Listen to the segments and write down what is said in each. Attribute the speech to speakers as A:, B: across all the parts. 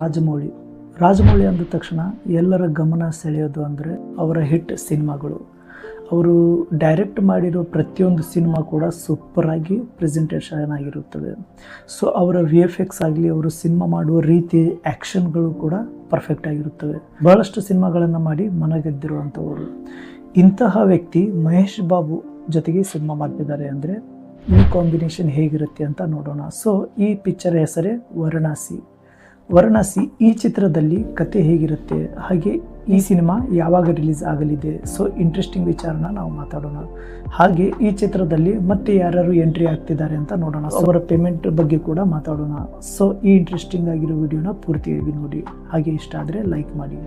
A: ರಾಜಮೌಳಿ. ರಾಜಮೌಳಿ ಅಂದ ತಕ್ಷಣ ಎಲ್ಲರ ಗಮನ ಸೆಳೆಯೋದು ಅಂದರೆ ಅವರ ಹಿಟ್ ಸಿನಿಮಾಗಳು. ಅವರು ಡೈರೆಕ್ಟ್ ಮಾಡಿರೋ ಪ್ರತಿಯೊಂದು ಸಿನಿಮಾ ಕೂಡ ಸೂಪರಾಗಿ ಪ್ರೆಸೆಂಟೇಷನ್ ಆಗಿರುತ್ತದೆ ಸೊ ಅವರ ವಿ ಎಫ್ ಎಕ್ಸ್ ಆಗಲಿ, ಅವರು ಸಿನಿಮಾ ಮಾಡುವ ರೀತಿ ಆ್ಯಕ್ಷನ್ಗಳು ಕೂಡ ಪರ್ಫೆಕ್ಟ್ ಆಗಿರುತ್ತವೆ. ಬಹಳಷ್ಟು ಸಿನಿಮಾಗಳನ್ನು ಮಾಡಿ ಮನ ಗೆದ್ದಿರುವಂಥವರು ಇಂತಹ ವ್ಯಕ್ತಿ ಮಹೇಶ್ ಬಾಬು ಜೊತೆಗೆ ಸಿನಿಮಾ ಮಾಡ್ತಿದ್ದಾರೆ ಅಂದರೆ ಈ ಕಾಂಬಿನೇಷನ್ ಹೇಗಿರುತ್ತೆ ಅಂತ ನೋಡೋಣ. ಸೊ ಈ ಪಿಕ್ಚರ್ ಹೆಸರೇ ವಾರಣಾಸಿ. ವಾರಣಾಸಿ ಈ ಚಿತ್ರದಲ್ಲಿ ಕತೆ ಹೇಗಿರುತ್ತೆ? ಹಾಗೆ ಈ ಸಿನಿಮಾ ಯಾವಾಗ ರಿಲೀಸ್ ಆಗಲಿದೆ? ಸೊ ಇಂಟ್ರೆಸ್ಟಿಂಗ್ ವಿಚಾರನ ನಾವು ಮಾತಾಡೋಣ. ಹಾಗೆ ಈ ಚಿತ್ರದಲ್ಲಿ ಮತ್ತೆ ಯಾರ್ಯಾರು ಎಂಟ್ರಿ ಆಗ್ತಿದ್ದಾರೆ ಅಂತ ನೋಡೋಣ. ಅವರ ಪೇಮೆಂಟ್ ಬಗ್ಗೆ ಕೂಡ ಮಾತಾಡೋಣ. ಸೊ ಈ ಇಂಟ್ರೆಸ್ಟಿಂಗ್ ಆಗಿರೋ ವಿಡಿಯೋನ ಪೂರ್ತಿಯಾಗಿ ನೋಡಿ. ಹಾಗೆ ಇಷ್ಟ ಆದರೆ ಲೈಕ್ ಮಾಡಿ.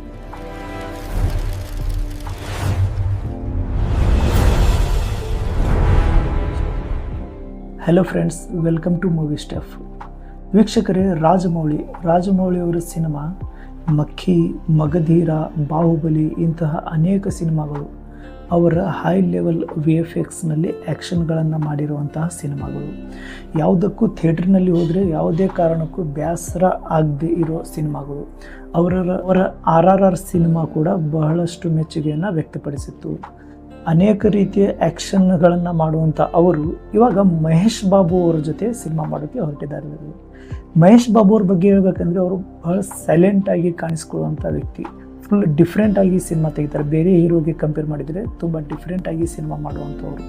A: Hello friends welcome to movie stuff ವೀಕ್ಷಕರೇ, ರಾಜಮೌಳಿ, ರಾಜಮೌಳಿಯವರ ಸಿನಿಮಾ, ಮಕ್ಕಿ, ಮಗಧೀರ, ಬಾಹುಬಲಿ ಇಂತಹ ಅನೇಕ ಸಿನಿಮಾಗಳು ಅವರ ಹೈ ಲೆವೆಲ್ ವಿ ಎಫ್ ಎಕ್ಸ್ನಲ್ಲಿ ಆ್ಯಕ್ಷನ್ಗಳನ್ನು ಮಾಡಿರುವಂತಹ ಸಿನಿಮಾಗಳು. ಯಾವುದಕ್ಕೂ ಥಿಯೇಟ್ರ್ನಲ್ಲಿ ಹೋದರೆ ಯಾವುದೇ ಕಾರಣಕ್ಕೂ ಬೇಸರ ಆಗದೇ ಇರೋ ಸಿನಿಮಾಗಳು. ಅವರ ಅವರ ಆರ್ ಆರ್ ಆರ್ ಸಿನಿಮಾ ಕೂಡ ಬಹಳಷ್ಟು ಮೆಚ್ಚುಗೆಯನ್ನು ವ್ಯಕ್ತಪಡಿಸಿತ್ತು. ಅನೇಕ ರೀತಿಯ ಆ್ಯಕ್ಷನ್ಗಳನ್ನು ಮಾಡುವಂಥ ಅವರು ಇವಾಗ ಮಹೇಶ್ ಬಾಬು ಅವರ ಜೊತೆ ಸಿನಿಮಾ ಮಾಡೋಕ್ಕೆ ಹೊರಟಿದ್ದಾರೆ. ಮಹೇಶ್ ಬಾಬು ಅವ್ರ ಬಗ್ಗೆ ಹೇಳ್ಬೇಕಂದ್ರೆ ಅವರು ಬಹಳ ಸೈಲೆಂಟಾಗಿ ಕಾಣಿಸ್ಕೊಳ್ಳುವಂಥ ವ್ಯಕ್ತಿ. ಫುಲ್ ಡಿಫ್ರೆಂಟಾಗಿ ಸಿನಿಮಾ ತೆಗಿತಾರೆ. ಬೇರೆ ಹೀರೋಗೆ ಕಂಪೇರ್ ಮಾಡಿದರೆ ತುಂಬ ಡಿಫ್ರೆಂಟಾಗಿ ಸಿನಿಮಾ ಮಾಡುವಂಥವ್ರು.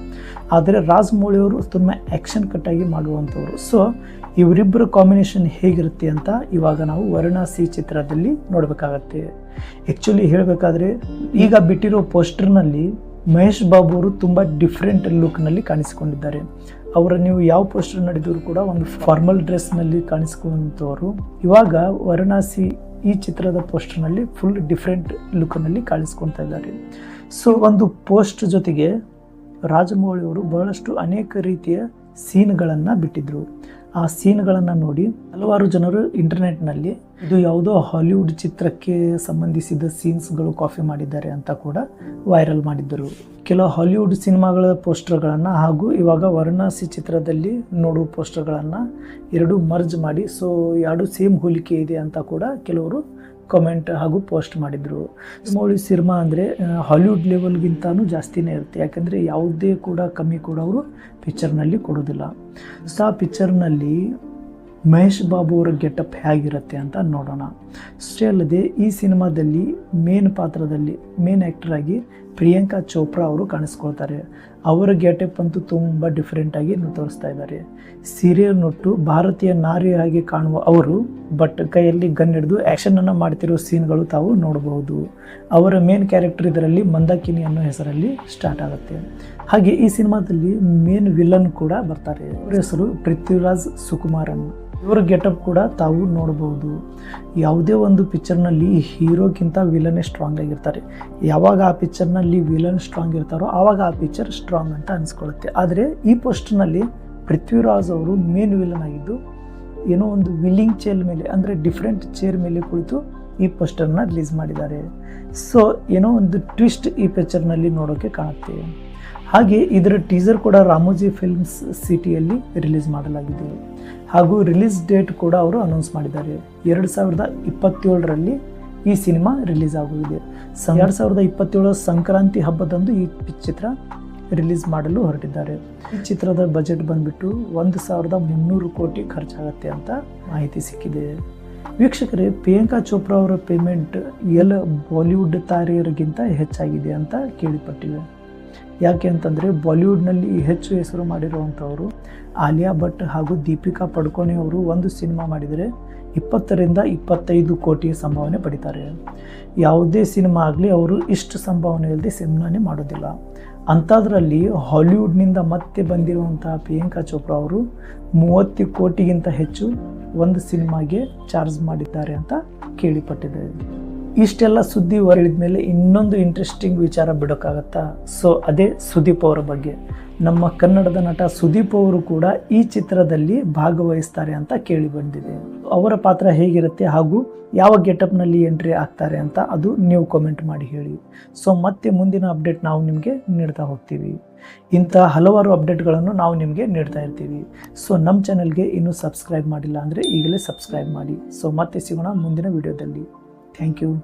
A: ಆದರೆ ರಾಜಮೌಳಿ ಅವರು ತುಂಬ ಆ್ಯಕ್ಷನ್ ಕಟ್ಟಾಗಿ ಮಾಡುವಂಥವ್ರು. ಸೊ ಇವರಿಬ್ಬರ ಕಾಂಬಿನೇಷನ್ ಹೇಗಿರುತ್ತೆ ಅಂತ ಇವಾಗ ನಾವು ವಾರಣಾಸಿ ಚಿತ್ರದಲ್ಲಿ ನೋಡಬೇಕಾಗತ್ತೆ. ಆ್ಯಕ್ಚುಲಿ ಹೇಳಬೇಕಾದ್ರೆ ಈಗ ಬಿಟ್ಟಿರೋ ಪೋಸ್ಟರ್ನಲ್ಲಿ ಮಹೇಶ್ ಬಾಬು ಅವರು ತುಂಬ ಡಿಫ್ರೆಂಟ್ ಲುಕ್ನಲ್ಲಿ ಕಾಣಿಸಿಕೊಂಡಿದ್ದಾರೆ. ಅವರ ನೀವು ಯಾವ ಪೋಸ್ಟರ್ ನಡೆದರೂ ಕೂಡ ಒಂದು ಫಾರ್ಮಲ್ ಡ್ರೆಸ್ನಲ್ಲಿ ಕಾಣಿಸಿಕೊಂಡವರು ಇವಾಗ ವಾರಣಾಸಿ ಈ ಚಿತ್ರದ ಪೋಸ್ಟರ್ನಲ್ಲಿ ಫುಲ್ ಡಿಫ್ರೆಂಟ್ ಲುಕ್ನಲ್ಲಿ ಕಾಣಿಸ್ಕೊಳ್ತಾ ಇದ್ದಾರೆ. ಸೊ ಒಂದು ಪೋಸ್ಟ್ ಜೊತೆಗೆ ರಾಜಮೌಳಿ ಅವರು ಬಹಳಷ್ಟು ಅನೇಕ ರೀತಿಯ ಸೀನ್ಗಳನ್ನು ಬಿಟ್ಟಿದ್ರು. ಆ ಸೀನ್ಗಳನ್ನು ನೋಡಿ ಹಲವಾರು ಜನರು ಇಂಟರ್ನೆಟ್ನಲ್ಲಿ ಇದು ಯಾವುದೋ ಹಾಲಿವುಡ್ ಚಿತ್ರಕ್ಕೆ ಸಂಬಂಧಿಸಿದ ಸೀನ್ಸ್ಗಳು ಕಾಫಿ ಮಾಡಿದ್ದಾರೆ ಅಂತ ಕೂಡ ವೈರಲ್ ಮಾಡಿದ್ದರು. ಕೆಲವು ಹಾಲಿವುಡ್ ಸಿನಿಮಾಗಳ ಪೋಸ್ಟರ್ಗಳನ್ನು ಹಾಗೂ ಇವಾಗ ವಾರಣಾಸಿ ಚಿತ್ರದಲ್ಲಿ ನೋಡುವ ಪೋಸ್ಟರ್ಗಳನ್ನು ಎರಡು ಮರ್ಜ್ ಮಾಡಿ, ಸೊ ಎರಡು ಸೇಮ್ ಹೋಲಿಕೆ ಇದೆ ಅಂತ ಕೂಡ ಕೆಲವರು ಕಮೆಂಟ್ ಹಾಗೂ ಪೋಸ್ಟ್ ಮಾಡಿದರು. ಮೌಳಿ ಸಿನಿಮಾ ಅಂದರೆ ಹಾಲಿವುಡ್ ಲೆವೆಲ್ಗಿಂತನೂ ಜಾಸ್ತಿನೇ ಇರುತ್ತೆ. ಯಾಕಂದರೆ ಯಾವುದೇ ಕೂಡ ಕಮ್ಮಿ ಕೂಡ ಅವರು ಪಿಕ್ಚರ್ನಲ್ಲಿ ಕೊಡೋದಿಲ್ಲ. ಸೊ ಆ ಪಿಕ್ಚರ್ನಲ್ಲಿ ಮಹೇಶ್ ಬಾಬು ಅವರ ಗೆಟಪ್ ಹೇಗಿರುತ್ತೆ ಅಂತ ನೋಡೋಣ. ಅಷ್ಟೇ ಅಲ್ಲದೆ, ಈ ಸಿನಿಮಾದಲ್ಲಿ ಮೇನ್ ಪಾತ್ರದಲ್ಲಿ ಮೇನ್ ಆ್ಯಕ್ಟರಾಗಿ ಪ್ರಿಯಾಂಕಾ ಚೋಪ್ರಾ ಅವರು ಕಾಣಿಸ್ಕೊಳ್ತಾರೆ. ಅವರ ಗೆಟಪ್ ಅಂತೂ ತುಂಬ ಡಿಫ್ರೆಂಟಾಗಿ ತೋರಿಸ್ತಾ ಇದ್ದಾರೆ. ಸೀರಿಯಲ್ನೊಟ್ಟು ಭಾರತೀಯ ನಾರಿಯಾಗಿ ಕಾಣುವ ಅವರು ಬಟ್ ಕೈಯಲ್ಲಿ ಗನ್ ಹಿಡಿದು ಆ್ಯಕ್ಷನನ್ನು ಮಾಡ್ತಿರೋ ಸೀನ್ಗಳು ತಾವು ನೋಡಬಹುದು. ಅವರ ಮೇನ್ ಕ್ಯಾರೆಕ್ಟರ್ ಇದರಲ್ಲಿ ಮಂದಾಕಿನಿ ಅನ್ನೋ ಹೆಸರಲ್ಲಿ ಸ್ಟಾರ್ಟ್ ಆಗುತ್ತೆ. ಹಾಗೆ ಈ ಸಿನಿಮಾದಲ್ಲಿ ಮೇನ್ ವಿಲನ್ ಕೂಡ ಬರ್ತಾರೆ. ಅವರ ಹೆಸರು ಪೃಥ್ವಿರಾಜ್ ಸುಕುಮಾರನ್. ಇವರ ಗೆಟಪ್ ಕೂಡ ತಾವು ನೋಡಬಹುದು ಯಾವುದೇ ಒಂದು ಪಿಕ್ಚರ್ನಲ್ಲಿ ಹೀರೋಗಿಂತ ವಿಲನೇ ಸ್ಟ್ರಾಂಗ್ ಆಗಿರ್ತಾರೆ. ಯಾವಾಗ ಆ ಪಿಕ್ಚರ್ನಲ್ಲಿ ವಿಲನ್ ಸ್ಟ್ರಾಂಗ್ ಇರ್ತಾರೋ ಆವಾಗ ಆ ಪಿಕ್ಚರ್ ಸ್ಟ್ರಾಂಗ್ ಅಂತ ಅನಿಸ್ಕೊಳ್ಳುತ್ತೆ. ಆದರೆ ಈ ಪೋಸ್ಟ್ನಲ್ಲಿ ಪೃಥ್ವಿರಾಜ್ ಅವರು ಮೇನ್ ವಿಲನ್ ಆಗಿದ್ದು, ಏನೋ ಒಂದು ವಿಲ್ಲಿಂಗ್ ಚೇರ್ ಮೇಲೆ, ಅಂದರೆ ಡಿಫ್ರೆಂಟ್ ಚೇರ್ ಮೇಲೆ ಕುಳಿತು ಈ ಪೋಸ್ಟರ್ನ ರಿಲೀಸ್ ಮಾಡಿದ್ದಾರೆ. ಸೊ, ಏನೋ ಒಂದು ಟ್ವಿಸ್ಟ್ ಈ ಪಿಕ್ಚರ್ನಲ್ಲಿ ನೋಡೋಕ್ಕೆ ಕಾಣುತ್ತೆ. ಹಾಗೆ ಇದರ ಟೀಸರ್ ಕೂಡ ರಾಮೋಜಿ ಫಿಲ್ಮ್ಸ್ ಸಿಟಿಯಲ್ಲಿ ರಿಲೀಸ್ ಮಾಡಲಾಗಿದೆ. ಹಾಗೂ ರಿಲೀಸ್ ಡೇಟ್ ಕೂಡ ಅವರು ಅನೌನ್ಸ್ ಮಾಡಿದ್ದಾರೆ. ಎರಡು ಸಾವಿರದ ಇಪ್ಪತ್ತೇಳರಲ್ಲಿ ಈ ಸಿನಿಮಾ ರಿಲೀಸ್ ಆಗುತ್ತಿದೆ ಸ ಎರಡು ಸಾವಿರದ ಇಪ್ಪತ್ತೇಳರ ಸಂಕ್ರಾಂತಿ ಹಬ್ಬದಂದು ಈ ಚಿತ್ರ ರಿಲೀಸ್ ಮಾಡಲು ಹೊರಟಿದ್ದಾರೆ. ಈ ಚಿತ್ರದ ಬಜೆಟ್ ಬಂದ್ಬಿಟ್ಟು ಒಂದು ಸಾವಿರದ ಮುನ್ನೂರು ಕೋಟಿ ಖರ್ಚಾಗತ್ತೆ ಅಂತ ಮಾಹಿತಿ ಸಿಕ್ಕಿದೆ. ವೀಕ್ಷಕರೇ ಪ್ರಿಯಾಂಕಾ ಚೋಪ್ರಾ ಅವರ ಪೇಮೆಂಟ್ ಎಲ್ಲ ಬಾಲಿವುಡ್ ತಾರೆಯರಿಗಿಂತ ಹೆಚ್ಚಾಗಿದೆ ಅಂತ ಕೇಳಿಪಟ್ಟಿವೆ. ಯಾಕೆ ಅಂತಂದರೆ ಬಾಲಿವುಡ್ನಲ್ಲಿ ಹೆಚ್ಚು ಹೆಸರು ಮಾಡಿರುವಂಥವರು ಆಲಿಯಾ ಭಟ್ ಹಾಗೂ ದೀಪಿಕಾ ಪಡ್ಕೋಣೆ ಅವರು ಒಂದು ಸಿನಿಮಾ ಮಾಡಿದರೆ ಇಪ್ಪತ್ತರಿಂದ ಇಪ್ಪತ್ತೈದು ಕೋಟಿ ಸಂಭಾವನೆ ಪಡಿತಾರೆ. ಯಾವುದೇ ಸಿನಿಮಾ ಆಗಲಿ ಅವರು ಇಷ್ಟು ಸಂಭಾವನೆ ಇಲ್ಲದೆ ಸಿನಿಮಾನೇ ಮಾಡೋದಿಲ್ಲ. ಅಂಥದ್ರಲ್ಲಿ ಹಾಲಿವುಡ್ನಿಂದ ಮತ್ತೆ ಬಂದಿರುವಂತಹ ಪ್ರಿಯಾಂಕಾ ಚೋಪ್ರಾ ಅವರು ಮೂವತ್ತು ಕೋಟಿಗಿಂತ ಹೆಚ್ಚು ಒಂದು ಸಿನಿಮಾಗೆ ಚಾರ್ಜ್ ಮಾಡಿದ್ದಾರೆ ಅಂತ ಕೇಳಿಪಟ್ಟಿದೆ. ಇಷ್ಟೆಲ್ಲ ಸುದ್ದಿ ಹೊರಳಿದ ಮೇಲೆ ಇನ್ನೊಂದು ಇಂಟ್ರೆಸ್ಟಿಂಗ್ ವಿಚಾರ ಬಿಡೋಕ್ಕಾಗತ್ತಾ? ಸೊ ಅದೇ ಸುದೀಪ್ ಅವರ ಬಗ್ಗೆ. ನಮ್ಮ ಕನ್ನಡದ ನಟ ಸುದೀಪ್ ಅವರು ಕೂಡ ಈ ಚಿತ್ರದಲ್ಲಿ ಭಾಗವಹಿಸ್ತಾರೆ ಅಂತ ಕೇಳಿ ಬಂದಿದೆ. ಅವರ ಪಾತ್ರ ಹೇಗಿರುತ್ತೆ ಹಾಗೂ ಯಾವ ಗೆಟಪ್ನಲ್ಲಿ ಎಂಟ್ರಿ ಆಗ್ತಾರೆ ಅಂತ ಅದು ನೀವು ಕಾಮೆಂಟ್ ಮಾಡಿ ಹೇಳಿ. ಸೊ ಮತ್ತೆ ಮುಂದಿನ ಅಪ್ಡೇಟ್ ನಾವು ನಿಮಗೆ ನೀಡ್ತಾ ಹೋಗ್ತೀವಿ. ಇಂಥ ಹಲವಾರು ಅಪ್ಡೇಟ್ಗಳನ್ನು ನಾವು ನಿಮಗೆ ನೀಡ್ತಾ ಇರ್ತೀವಿ. ಸೊ ನಮ್ಮ ಚಾನಲ್ಗೆ ಇನ್ನೂ ಸಬ್ಸ್ಕ್ರೈಬ್ ಮಾಡಿಲ್ಲ ಅಂದರೆ ಈಗಲೇ ಸಬ್ಸ್ಕ್ರೈಬ್ ಮಾಡಿ. ಸೊ ಮತ್ತೆ ಸಿಗೋಣ ಮುಂದಿನ ವಿಡಿಯೋದಲ್ಲಿ Thank you.